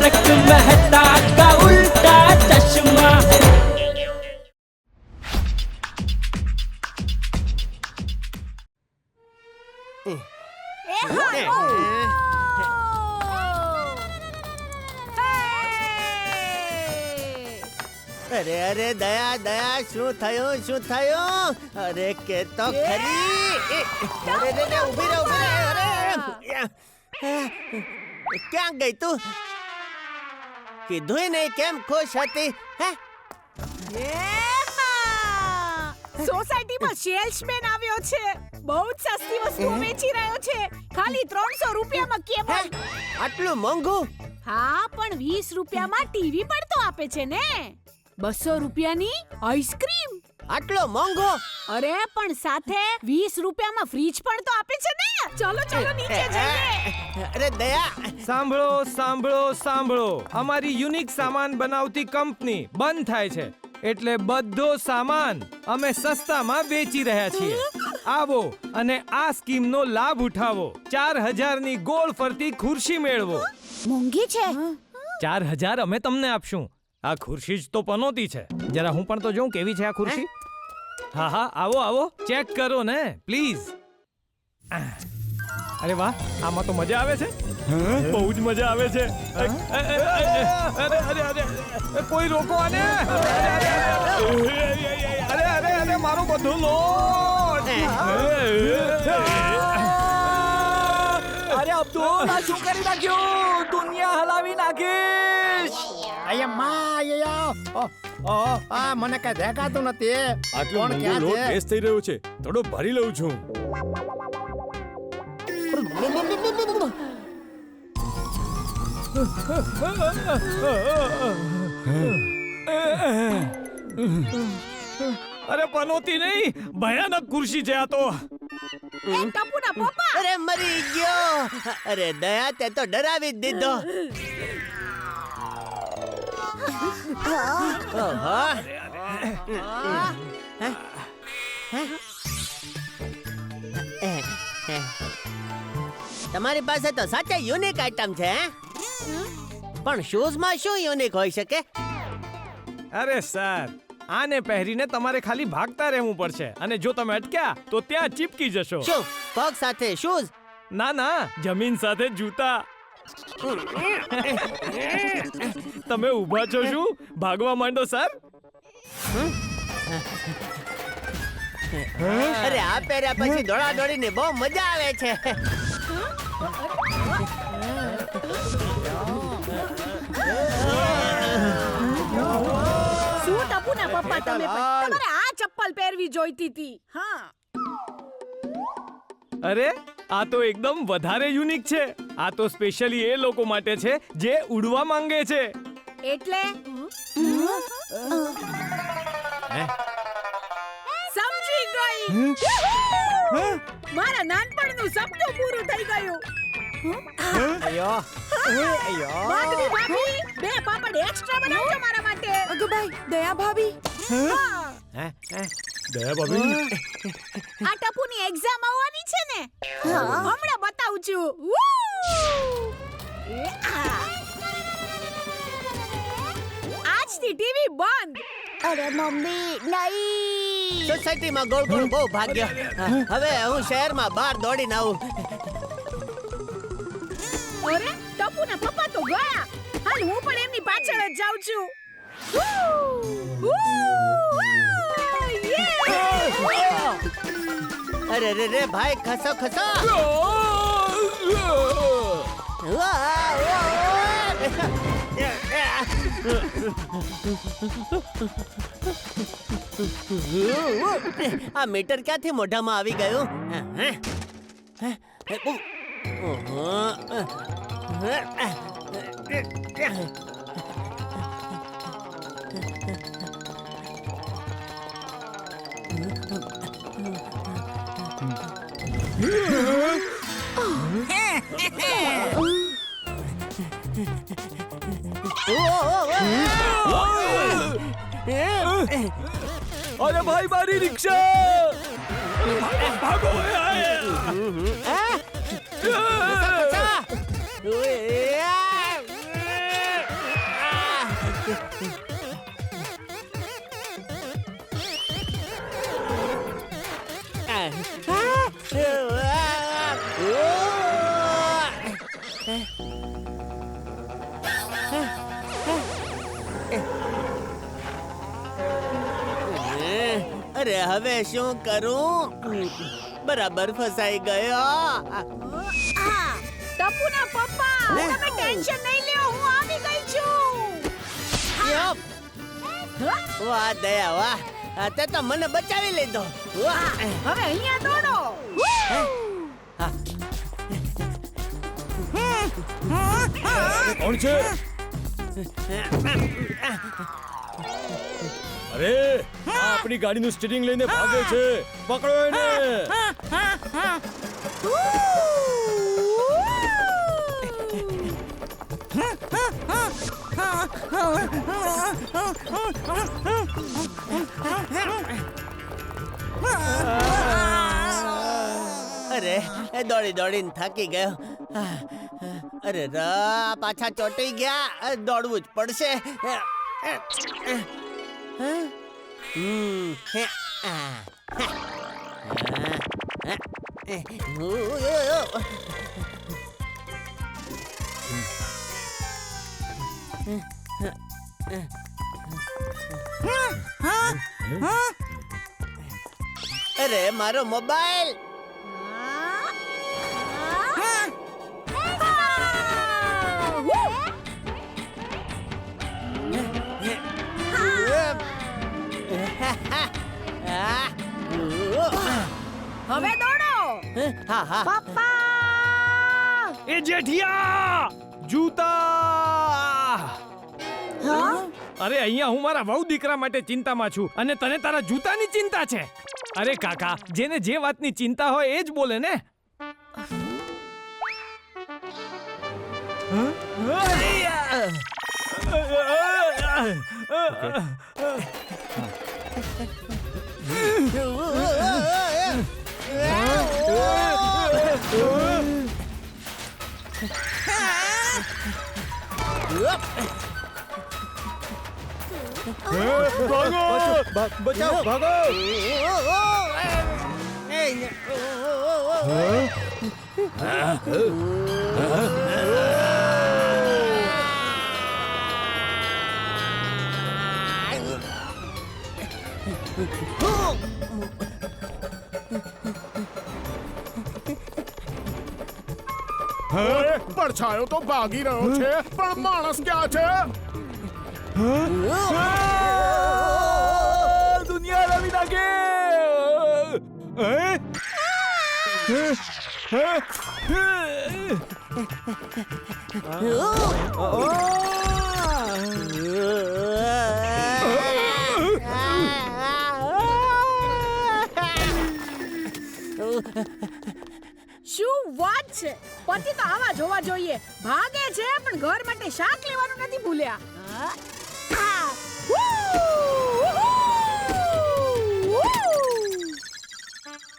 तारक मेहता का उल्टा चश्मा અરે અરે દયા દયા શું થયું શું થયું અરે કે તો ખરી એ, અરે રે રે ઊભી રહે ઊભી રહે અરે ક્યાં ગઈ તું કીધું નહીં કેમ ખુશ હતી હે? સોસાયટીમાં સેલ્સમેન આવ્યો છે. બહુ જ સસ્તી વસ્તુઓ વેચી રહ્યો છે. ખાલી ત્રણસો રૂપિયામાં કેબલ આટલું મોંઘું? હા પણ વીસ રૂપિયામાં ટીવી પણ તો આપે છે ને. બસો રૂપિયાની આઈસ્ક્રીમ? આટલો મોંઘો? અરે પણ સાથે વીસ રૂપિયામાં ફ્રીજ પણ તો આપે છે ને? ચાલો ચાલો નીચે જઈએ. અરે દયા. સાંભળો સાંભળો સાંભળો. અમારી યુનિક સામાન બનાવતી કંપની બંધ થાય છે. એટલે બધો સામાન અમે સસ્તામાં વેચી રહ્યા છીએ. આવો અને આ સ્કીમનો લાભ ઉઠાવો. ચાર હજારની ગોળ ફરતી ખુરશી મેળવો. મોંઘી છે. ચાર હજાર અમે તમને આપશું. આ ખુરશી જ તો પનોતી છે જરા હું પણ તો જોઉં કેવી છે આ ખુરશી હા હા આવો આવો ચેક કરો ને પ્લીઝ અરે વાહ આમાં તો મજા આવે છે બહુ જ મજા આવે છે અરે અરે અરે કોઈ રોકો આને અરે અરે અરે અરે અરે મારો બધો લોટ અરે શું કરી નાખ્યો દુનિયા હલાવી નાખીશ. અહીંયા અહીંયા ઓ ઓ આ મને કઈ દેખાતું નથી. આટલો કોણ મોંઘો લોટ છે? વેસ્ટ થઈ રહ્યો છે. થોડો ભરી લઉં છું. અરે પનોતી નહીં ભયાનક ખુરશી છે આ તો. ટપુના અરે મરી ગયો. અરે દયા તે તો ડરાવી જ દીધો. તમારી પાસે તો સાચે યુનિક આઈટમ છે પણ શૂઝમાં શું યુનિક હોઈ શકે? અરે સર આને પહેરીને તમારે ખાલી ભાગતા રહેવું પડશે. અને જો તમે અટક્યા તો ત્યાં ચીપકી જશો. શું? પગ સાથે? શૂઝ? ના ના જમીન સાથે જૂતા. તમે ઊભા છો શું? ભાગવા માંડો સર અરે આ પહેર્યા પછી દોડા દોડીને બહુ મજા આવે છે. પપ્પા તમે પણ? તમારે આ ચપ્પલ પહેરવી જોઈતી હતી. હા. અરે આ તો એકદમ વધારે યુનિક છે. આ તો સ્પેશિયલી એ લોકો માટે છે જે ઉડવા માંગે છે. એટલે? સમજી ગઈ. મારા નાનપણનું સપનું પૂરું થઈ ગયું. અયો. અયો. ભાભી ભાભી બે પાપડ એક્સ્ટ્રા બનાવજો મારા માટે. અગભાઈ દયા ભાભી. દયા ભાભી? આ ટપુની એક્ઝામ આવવાની છે ને? હમણાં બતાવું છું! આજથી ટીવી બંધ. અરે મમ્મી નહીં. સોસાયટીમાં ગોળ ગોળ બહુ ભાગ્યો. હવે હું શહેરમાં બહાર દોડીને આવું. અરે ટપુના પપ્પા તો ગયા. હાલ હું પણ એમની પાછળ જ જાઉં છું. અરે રે રે ભાઈ ખસો ખસો. આ મીટર ક્યાંથી મોઢામાં આવી ગયું અરે ભાઈ મારી રિક્ષા ભાગો અરે હવે શું કરું? બરાબર ફસાઈ ગયો. ટપુના પપ્પા તમે ટેન્શન નહીં લ્યો હું આવી ગઈ છું. યપ. વાહ દયા વાહ. તે તો મને બચાવી લીધો. વાહ. હવે અહીંયા દોડો. કોણ છે? અરે, આ આપણી ગાડીનું સ્ટીરિંગ લઈને ભાગે છે. પકડો એને. અરે દોડી દોડીને થાકી ગયો. અરે, રા, પાછા ચોંટી ગયા. દોડવું જ પડશે. અરે મારો મોબાઈલ! પપ્પા! એ જેઠિયા! જૂતા! અરે અહીંયા હું મારા વહુ દીકરા માટે ચિંતામાં છું અને તને તારા જૂતાની ચિંતા છે. અરે કાકા જેને જે વાતની ચિંતા હોય એ જ બોલે ને. બચાવ ભાગો અરે પડછાયો તો ભાગી રહ્યો છે પણ માણસ ક્યાં છે? દુનિયા રવી નાખે! શું વાત છે? પતિ તો આવા જોવા જોઈએ. ભાગે છે પણ ઘર માટે શાક લેવાનું નથી ભૂલ્યા!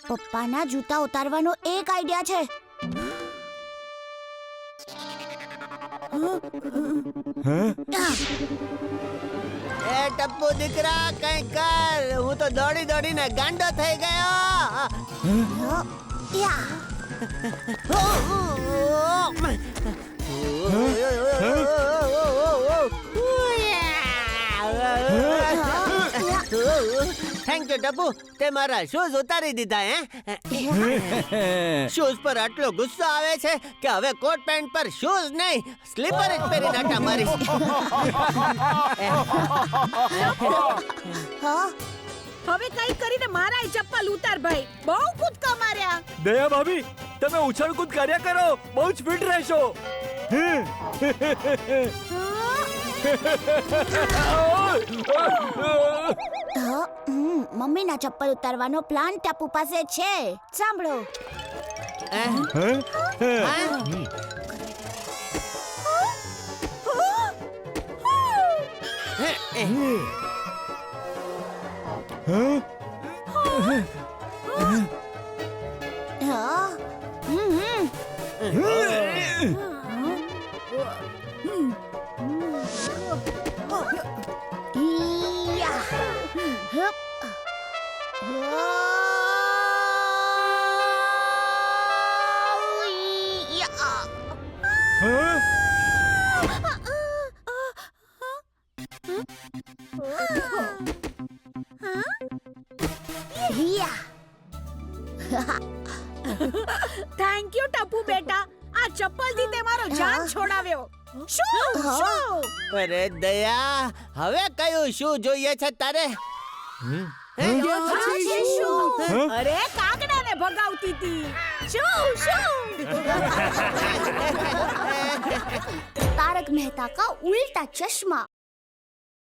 પપ્પાના જૂતા ઉતારવાનો એક આઈડિયા છે. એ ટપ્પુ દીકરા કઈ કર. હું તો દોડી દોડીને ગાંડો થઈ ગયો. યા. થેન્ક યુ ટપ્પુ તે મારા શૂઝ ઉતારી દીધા હે? શૂઝ પર આટલો ગુસ્સો આવે છે કે હવે કોટ પેન્ટ પર શૂઝ નહીં સ્લીપર જ પહેરી નાટા મારીશ હા? હવે કઈ કરીને મારા ચપ્પલ ઉતાર ભાઈ. બહુ કૂદકા માર્યા. દયા ભાભી તમે ઉછળકૂદ કર્યા કરો. બહુ જ ફિટ રહેશો. હા, હમ, મમ્મીના ચપ્પલ ઉતારવાનો પ્લાન ટાપુ પાસે છે. સાંભળો. હા? เออ เฮ้ย જાન છોડાવ્યો. શું? શું? અરે દયા હવે કયું શું જોઈએ છે તારે? અરે કાગડાને ભગાવતી હતી શું? શું? તારક મહેતા કા ઉલ્ટા ચશ્મા?